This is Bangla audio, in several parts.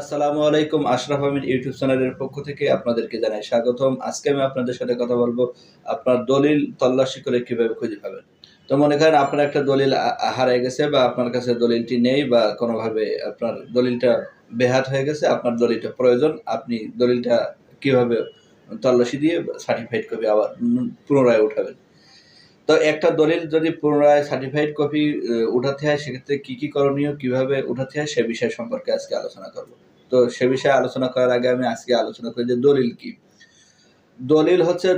আসসালামু আলাইকুম, আশরাফ আমিন ইউটিউব চ্যানেলের পক্ষ থেকে আপনাদেরকে জানাই স্বাগতম। আজকে আমি আপনাদের সাথে কথা বলব আপনার দলিল তল্লাশি করে কীভাবে খুঁজে পাবেন। তো মনে করেন আপনার একটা দলিল হারিয়ে গেছে বা আপনার কাছে দলিলটি নেই বা কোনোভাবে আপনার দলিলটা বেহাত হয়ে গেছে, আপনার দলিলটা প্রয়োজন, আপনি দলিলটা কীভাবে তল্লাশি দিয়ে সার্টিফাইড করবে আবার পুনরায় উঠাবেন? তো একটা দলিল যদি পুনরায় সার্টিফাইড কপি উঠাতে হয়, সেক্ষেত্রে কী কী করণীয়, কীভাবে উঠাতে হয়, সে বিষয় সম্পর্কে আজকে আলোচনা করব। তো সে বিষয়ে আলোচনা করার আগে আমি আজকে আলোচনা করি যে দলিল কি। দলিল হচ্ছে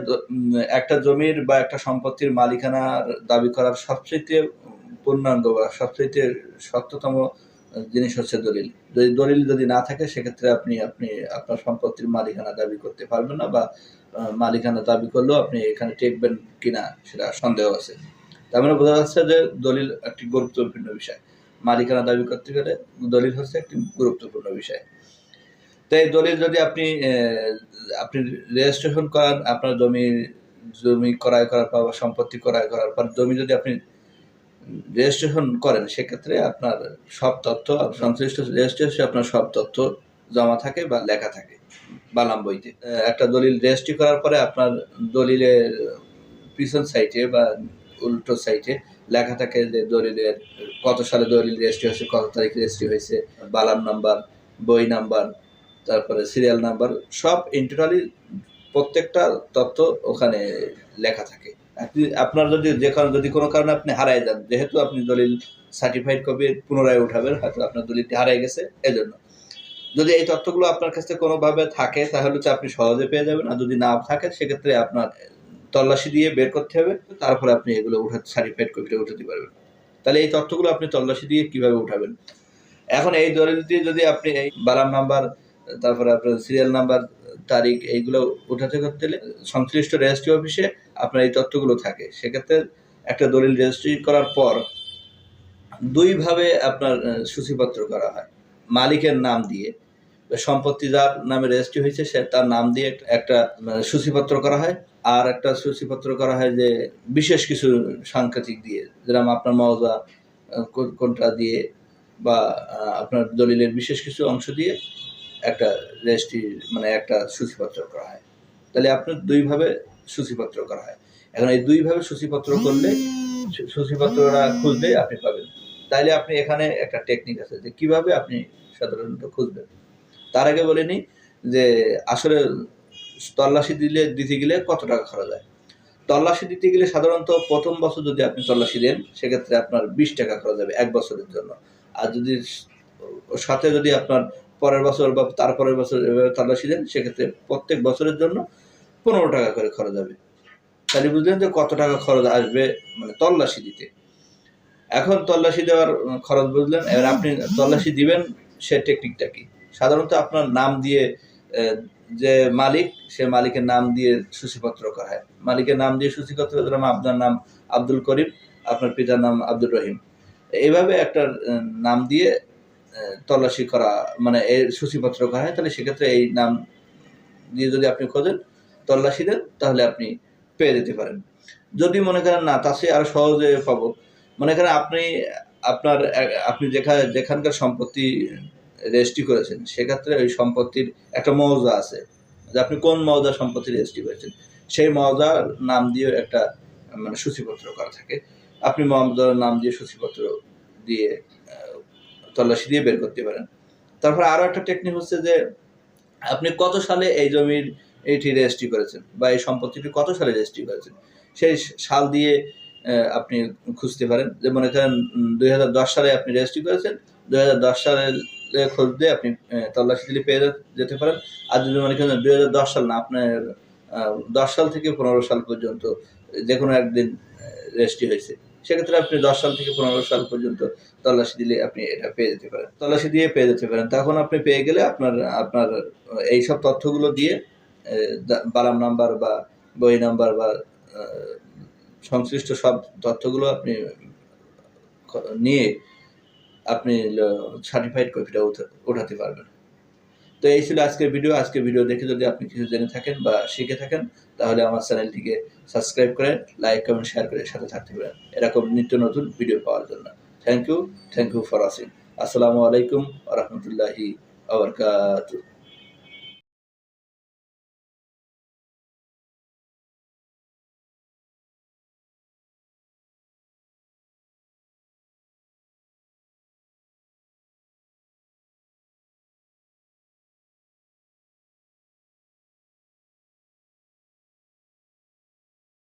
একটা জমির বা একটা সম্পত্তির মালিকানার দাবি করার সবচেয়ে পূর্ণাঙ্গ বা সবচেয়ে শক্ততম জিনিস হচ্ছে দলিল। যদি দলিল যদি না থাকে, সেক্ষেত্রে আপনি আপনি আপনার সম্পত্তির মালিকানা দাবি করতে পারবেন না বা মালিকানা দাবি করলেও আপনি এখানে টেকবেন কিনা সেটা সন্দেহ আছে। তার মানে বোঝা যাচ্ছে যে দলিল একটি গুরুত্বপূর্ণ বিষয়। মালিকানা দাবি করতে গেলে দলিল হচ্ছে একটি গুরুত্বপূর্ণ বিষয়। তাই দলিল যদি আপনি আপনি রেজিস্ট্রেশন করান, আপনার জমি জমি ক্রয় করার পর বা সম্পত্তি ক্রয় করার পর, জমি যদি আপনি রেজিস্ট্রেশন করেন, সেক্ষেত্রে আপনার সব তথ্য, সংশ্লিষ্ট রেজিস্ট্রেশন আপনার সব তথ্য জমা থাকে বা লেখা থাকে বালাম বইতে। একটা দলিল রেজিস্ট্রি করার পরে আপনার দলিলের পিছন সাইটে বা উল্টো সাইটে লেখা থাকে যে দলিলের কত সালে দলিল রেজিস্ট্রি হয়েছে, কত তারিখ রেজিস্ট্রি হয়েছে, বালাম নাম্বার বই নাম্বার তারপরে সিরিয়াল নাম্বার সব ইন্টারনালি প্রত্যেকটা তথ্য ওখানে লেখা থাকে। আপনার যদি যে কারণে, যদি কোনো কারণে আপনি হারাই যান, যেহেতু আপনি দলিল সার্টিফাইড কপি পুনরায় উঠাবেন, হয়তো আপনার দলিলটি হারাই গেছে, এজন্য। যদি এই তথ্যগুলো আপনার কাছে কোনোভাবে থাকে, তাহলে হচ্ছে আপনি সহজে পেয়ে যাবেন, আর যদি না থাকে, সেক্ষেত্রে আপনার তল্লাশি দিয়ে বের করতে হবে, তারপরে আপনি এগুলো উঠাতে সার্টিফাইড কপিটা উঠাতে পারবেন। তাহলে এই তথ্যগুলো আপনি তল্লাশি দিয়ে কীভাবে উঠাবেন? এখন এই দলিলটি যদি আপনি এই বালাম নাম্বার, তারপরে আপনার সিরিয়াল নাম্বার তারিখ এইগুলো উঠাতে করতে সংশ্লিষ্ট রেজিস্ট্রি অফিসে আপনার এই তথ্যগুলো থাকে। সেক্ষেত্রে একটা দলিল রেজিস্ট্রি করার পর দুইভাবে আপনার সূচিপত্র করা হয়। মালিকের নাম দিয়ে। সম্পত্তি যার নামে রেজিস্ট্রি হয়েছে সে তার নাম দিয়ে একটা- মানে, সূচিপত্র করা হয়। আর একটা সূচিপত্র করা হয় যে বিশেষ কিছু সাংকেতিক দিয়ে যেরকম আপনার মওজা কোন- কোনটা দিয়ে বা আপনার দলিলের বিশেষ কিছু অংশ দিয়ে একটা রেজিস্ট্রি মানে একটা সূচিপত্র করা হয়। তাহলে আপনার দুইভাবে সূচিপত্র করা হয়। এখন এই দুইভাবে সূচিপত্র করলে সূচিপত্রটা খুঁজলে আপনি পাবেন। তাইলে আপনি এখানে একটা টেকনিক আছে যে কীভাবে আপনি সাধারণত খুঁজবেন। তার আগে বলে নিই যে আসলে তল্লাশি দিলে, দিতে গেলে কত টাকা খরচ হয়? তল্লাশি দিতে গেলে সাধারণত প্রথম বছর যদি আপনি তল্লাশি দেন, সেক্ষেত্রে আপনার বিশ টাকা খরচ হবে এক বছরের জন্য। আর যদি সাথে যদি আপনার পরের বছর বা তারপরের বছর এভাবে তল্লাশি দেন সেক্ষেত্রে প্রত্যেক বছরের জন্য পনেরো টাকা করে খরচ হবে। তাহলে বুঝলেন যে কত টাকা খরচ আসবে মানে তল্লাশি দিতে। এখন তল্লাশি দেওয়ার খরচ বুঝলেন, এবার আপনি তল্লাশি দিবেন সে টেকনিকটা কি? সাধারণত আপনার নাম দিয়ে যে মালিক, সে মালিকের নাম দিয়ে সূচিপত্র করা হয়। মালিকের নাম দিয়ে সূচিপত্র যেরকম আপনার নাম আব্দুল করিম, আপনার পিতার নাম আব্দুর রহিম। এইভাবে একটা নাম দিয়ে তল্লাশি করা মানে এর সূচিপত্র করা হয়, তাহলে সেক্ষেত্রে এই নাম দিয়ে যদি আপনি খোঁজেন, তল্লাশি দেন, তাহলে আপনি পেয়ে যেতে পারেন। যদি মনে করেন না তার চেয়ে আরও সহজে পাবো। মনে করেন আপনি, আপনার, আপনি যেখানে যেখানকার সম্পত্তি রেজিস্ট্রি করেছেন, সেক্ষেত্রে ওই সম্পত্তির একটা মৌজা আছে। যে আপনি কোন মৌজা সম্পত্তি রেজিস্ট্রি করেছেন, সেই মৌজার নাম দিয়ে একটা মানে সূচিপত্র করা থাকে। আপনি মৌজার নাম দিয়ে সূচিপত্র দিয়ে তল্লাশি দিয়ে বের করতে পারেন। তারপর আরও একটা টেকনিক হচ্ছে যে, আপনি কত সালে এই জমির এইটি রেজিস্ট্রি করেছেন বা এই সম্পত্তিটি কত সালে রেজিস্ট্রি করেছেন? সেই সাল দিয়ে আপনি খুঁজতে পারেন। যে মনে করেন দু হাজার দশ সালে আপনি রেজিস্ট্রি করেছেন দু হাজার দশ সালে খোঁজ দিয়ে আপনি তল্লাশি দিলে পেয়ে যেতে পারেন। আর যদি মনে করেন দু হাজার দশ সাল না, আপনার দশ সাল থেকে পনেরো সাল পর্যন্ত যে কোনো একদিন রেজিস্ট্রি হয়েছে। সেক্ষেত্রে আপনি দশ সাল থেকে পনেরো সাল পর্যন্ত তল্লাশি দিলে আপনি এটা পেয়ে যেতে পারেন। তল্লাশি দিয়ে পেয়ে যেতে পারেন। তখন আপনি পেয়ে গেলে আপনার আপনার এই সব তথ্যগুলো দিয়ে বালাম নাম্বার বা বই নাম্বার বা সংশ্লিষ্ট সব তথ্যগুলো আপনি নিয়ে আপনি সার্টিফাইড কপিটা ওঠাতে পারবেন। তো এই ছিল আজকের ভিডিও আজকের ভিডিও দেখে যদি আপনি কিছু জেনে থাকেন বা শিখে থাকেন, তাহলে আমার চ্যানেলটিকে সাবস্ক্রাইব করে লাইক কমেন্ট শেয়ার করে সাথে থাকতে পারেন। এরকম নিত্য নতুন ভিডিও পাওয়ার জন্য। Thank you thank you for watching আসসালামু আলাইকুম রহমতুল্লাহি ওয়া বারাকাতুহু।